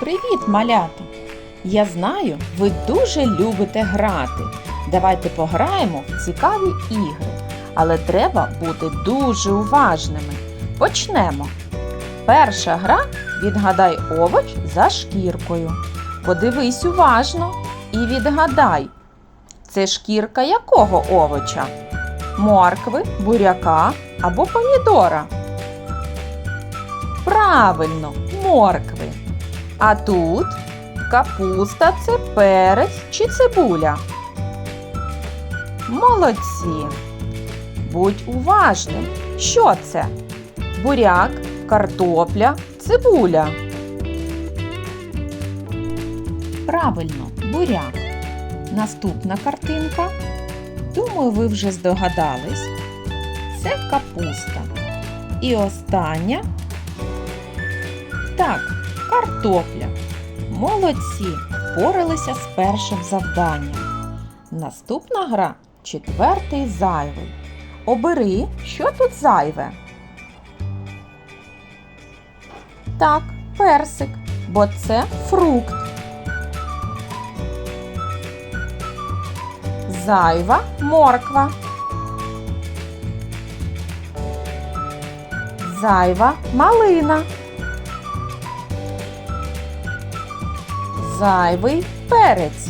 Привіт, малята! Я знаю, ви дуже любите грати. Давайте пограємо в цікаві ігри, але треба бути дуже уважними. Почнемо. Перша гра відгадай овоч за шкіркою. Подивись уважно і відгадай, це шкірка якого овоча? Моркви, буряка або помідора? Правильно, моркви. А тут капуста це перець чи цибуля. Молодці. Будь уважним. Що це? Буряк, картопля, цибуля. Правильно, буряк. Наступна картинка. Думаю, ви вже здогадались. Це капуста. І остання. Так, картопля. Молодці, впоралися з першим завданням. Наступна гра четвертий зайвий. Обери, що тут зайве. Так, персик, бо це фрукт. Зайва морква. Зайва малина. Зайвий перець.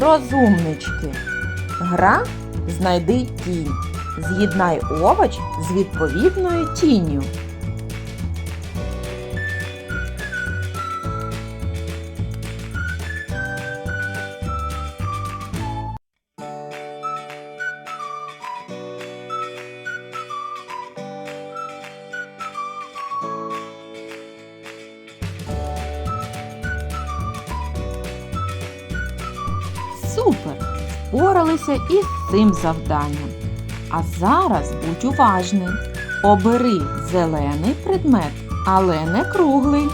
Розумнички. Гра знайди тінь. З'єднай овоч з відповідною тінню. Супер! Впоралися із цим завданням. А зараз будь уважним. Обери зелений предмет, але не круглий.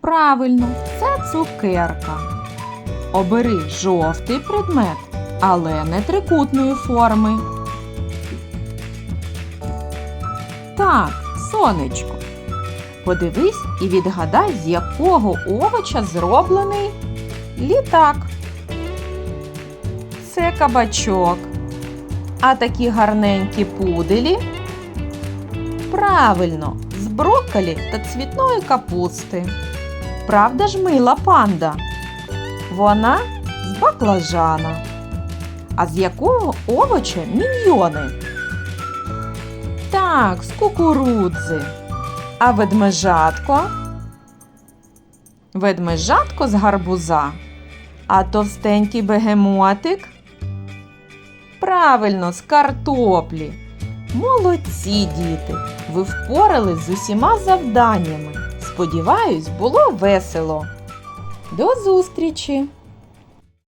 Правильно, це цукерка. Обери жовтий предмет, але не трикутної форми. Так, сонечко. Подивись і відгадай, з якого овоча зроблений літак. Це кабачок. А такі гарненькі пуделі. Правильно, з брокколі та цвітної капусти. Правда ж мила панда? Вона з баклажана. А з якого овоча міньйони? Так, з кукурудзи. А ведмежатко? Ведмежатко з гарбуза. А товстенький бегемотик? Правильно, з картоплі. Молодці, діти! Ви впорались з усіма завданнями. Сподіваюсь, було весело. До зустрічі!